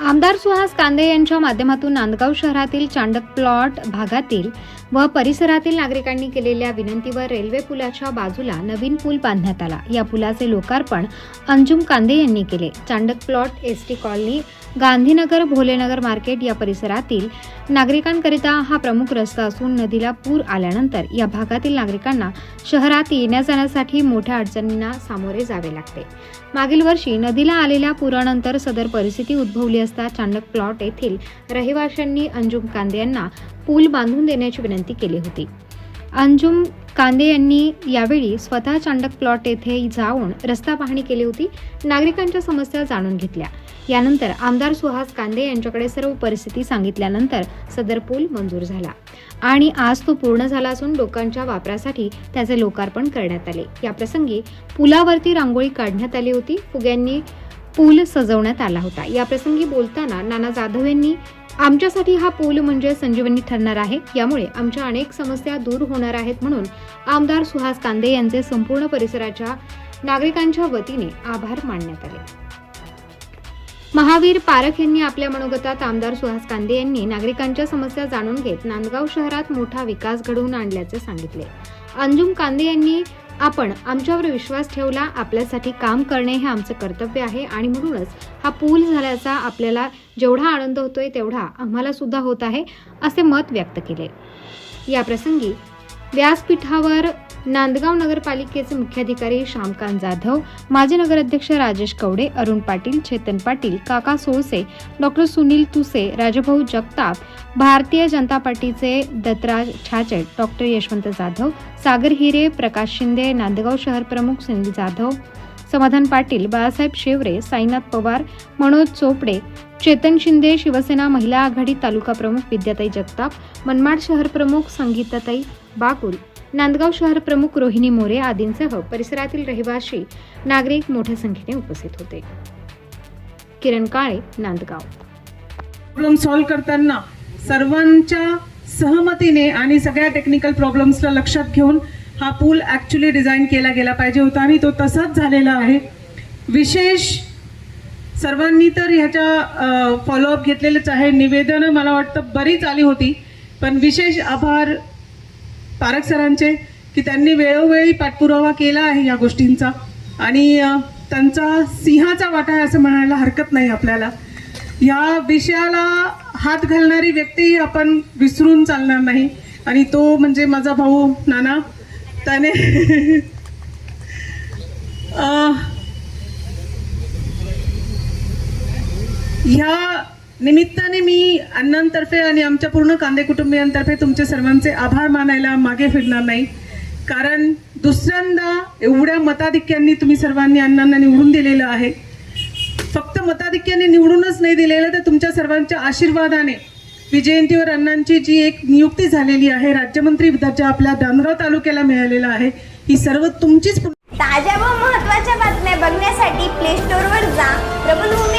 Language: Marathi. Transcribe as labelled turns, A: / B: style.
A: आमदार सुहास कांदे यांच्या माध्यमातून नांदगाव शहरातील चांडक प्लॉट भागातील व परिसरातील नागरिकांनी केलेल्या विनंतीवर रेल्वे पुलाच्या बाजूला नवीन पूल बांधण्यात आला. या पुलाचे लोकार्पण अंजुम कांदे यांनी केले. Chandak plot S T colony Gandhinagar Bholenagar market या परिसरातील नागरिकांकरिता हा प्रमुख रस्ता असून नदीला पूर आल्यानंतर या भागातील नागरिकांना शहरात येण्या जाण्यासाठी मोठ्या अडचणींना सामोरे जावे लागते. मागील वर्षी नदीला आलेल्या पुरानंतर सदर परिस्थिती उद्भवली असता चांडक प्लॉट येथील रहिवाशांनी अंजुम कांदे यांना पूल बांधून देण्याची विनंती केली होती. अंजुम कांदे यांनी यावेळी स्वतः चांडक प्लॉट येथे जाऊन रस्ता पाहणी केली होती नागरिकांच्या समस्या जाणून घेतल्या. यानंतर आमदार सुहास कांदे यांच्याकडे सर्व परिस्थिती सांगितल्यानंतर सदर पूल मंजूर झाला आणि आज तो पूर्ण झाला असून लोकांच्या वापरासाठी त्याचे लोकार्पण करण्यात आले. याप्रसंगी पुलावरती रांगोळी काढण्यात आली होती. फुग्यांनी पूल सजवण्यात आला होता. या प्रसंगी बोलताना नाना जाधव यांनी आमच्यासाठी हा पूल म्हणजे संजीवनी ठरणार आहे. यामुळे आमच्या अनेक समस्या दूर होणार आहेत म्हणून आमदार सुहास कांदे यांचे संपूर्ण परिसराच्या नागरिकांच्या वतीने आभार मानण्यात आले. महावीर पारख यांनी आपल्या मनोगतात आमदार सुहास कांदे यांनी नागरिकांच्या समस्या जाणून घेत नांदगाव शहरात मोठा विकास घडवून आणल्याचे सांगितले. अंजुम कांदे यांनी आपण आमच्यावर विश्वास ठेवला आपल्यासाठी काम करणे हे आमचं कर्तव्य आहे आणि म्हणूनच हा पूल झाल्याचा आपल्याला जेवढा आनंद होतोय तेवढा आम्हाला सुद्धा होत आहे असे मत व्यक्त केले. या प्रसंगी व्यासपीठावर नांदगाव नगरपालिकेचे मुख्याधिकारी श्यामकांत जाधव माजी नगराध्यक्ष राजेश कवडे अरुण पाटील चेतन पाटील काका सोळसे डॉक्टर सुनील तुसे राजभाऊ जगताप भारतीय जनता पार्टीचे दत्तराज छाचड डॉक्टर यशवंत जाधव सागर हिरे प्रकाश शिंदे नांदगाव शहर प्रमुख सुनील जाधव समाधान पाटील बाळासाहेब शेवरे साईनाथ पवार मनोज चोपडे चेतन शिंदे शिवसेना महिला आघाडी तालुका प्रमुख विद्याताई जगताप मनमाड शहर प्रमुख संगीताताई बाकुल. नांदगाव शहर प्रमुख रोहिणी मोरे आदींसह परिसरातील रहिवासी नागरिक मोठ्या संख्येने उपस्थित होते. किरण काळे नांदगाव.
B: प्रॉब्लेम सॉल्व्ह करताना सर्वांच्या सहमतीने आणि सगळ्या टेक्निकल प्रॉब्लेम्सला लक्षात घेऊन हा पूल ॲक्च्युली डिझाईन केला गेला पाहिजे होता आणि तो तसाच झालेला आहे. विशेष सर्वांनी तर ह्याच्या फॉलोअप घेतलेलंच आहे. निवेदनं मला वाटतं बरीच आली होती पण विशेष आभार पारक सरांचे की त्यांनी वेळोवेळी पाठपुरावा केला आहे या गोष्टींचा. आणि त्यांचा सिंहाचा वाटा आहे असं म्हणायला हरकत नाही आपल्याला. या विषयाला हात घालणारी व्यक्ती आपण विसरून चालणार नाही. आणि तो म्हणजे माझा भाऊ नाना. त्याने ह्या निमित्ताने मी अण्णांतर्फे आणि आमच्या पूर्ण कांदे कुटुंबियांतर्फे तुमचे सर्वांचे आभार मानायला मागे फिरणार नाही. कारण दुसऱ्यांदा एवढ्या मताधिक्यांनी तुम्ही सर्वांनी अण्णांना निवडून दिलेलं आहे. फक्त मताधिक्याने निवडूनच नाही दिलेलं तर तुमच्या सर्वांच्या आशीर्वादाने विजयंतीवर अण्णांची जी एक नियुक्ती झालेली आहे राज्यमंत्री दर्जा आपल्या दानोरा तालुक्याला मिळालेला आहे ही सर्व तुमचीच
C: ताज्या व महत्त्वाच्या बातम्या बघण्यासाठी प्ले स्टोअरवर जा. प्रबलभूमी